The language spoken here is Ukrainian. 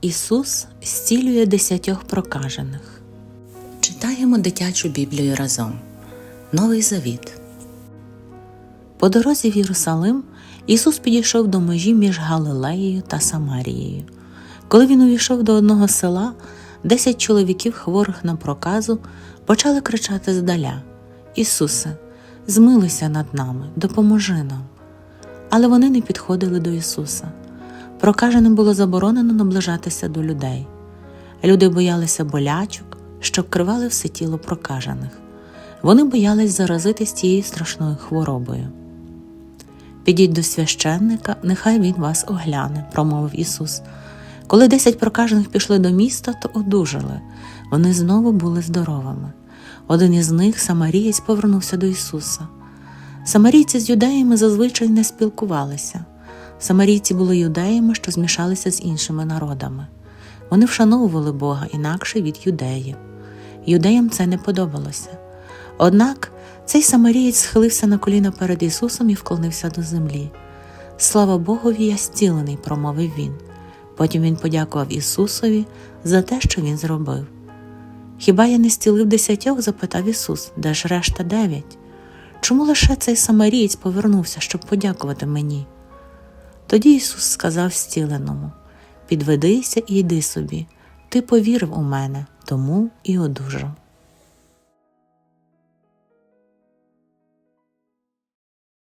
Ісус зцілює десятьох прокажених. Читаємо дитячу Біблію разом. Новий Завіт. По дорозі в Єрусалим Ісус підійшов до межі між Галилеєю та Самарією. Коли він увійшов до одного села, десять чоловіків, хворих на проказу, почали кричати здаля: Ісусе, змилуйся над нами, допоможи нам. Але вони не підходили до Ісуса. Прокаженим було заборонено наближатися до людей. Люди боялися болячок, що вкривали все тіло прокажених. Вони боялись заразитись тією страшною хворобою. Підіть до священника, нехай він вас огляне, промовив Ісус. Коли десять прокажених пішли до міста, то одужали. Вони знову були здоровими. Один із них, самарієць, повернувся до Ісуса. Самарійці з юдеями зазвичай не спілкувалися. Самарійці були юдеями, що змішалися з іншими народами. Вони вшановували Бога інакше від юдеїв. Юдеям це не подобалося. Однак цей самарієць схилився на коліна перед Ісусом і вклонився до землі. Слава Богові, я зцілений, промовив він. Потім він подякував Ісусові за те, що він зробив. Хіба я не зцілив десятьох? запитав Ісус, де ж решта дев'ять? Чому лише цей самарієць повернувся, щоб подякувати мені? Тоді Ісус сказав зціленому Підведися і йди собі, ти повірив у мене, тому і одужав.